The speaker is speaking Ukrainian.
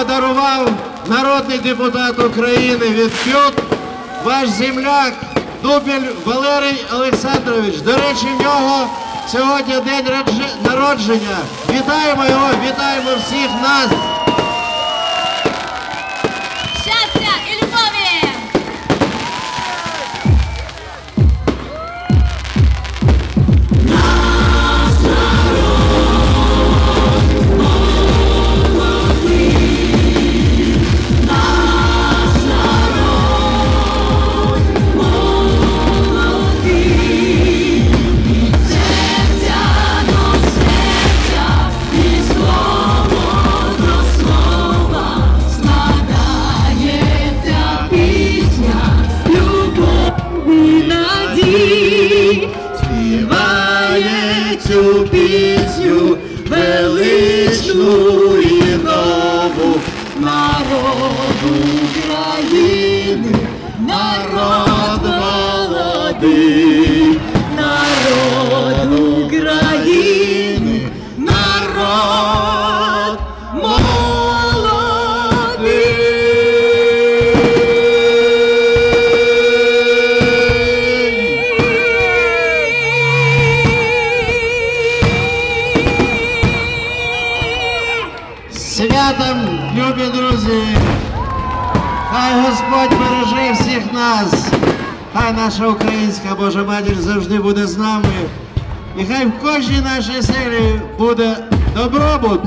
подарував народний депутат України від КЮТ, ваш земляк Дубіль Валерій Олександрович. До речі, в нього сьогодні день народження. Вітаємо його, вітаємо всіх нас. Цю пісню величну і нову народу України, народ молодий, Святом, любі друзі! Хай Господь береже всіх нас! Хай наша українська Божа матір завжди буде з нами. І хай в кожній нашій селі буде добробут,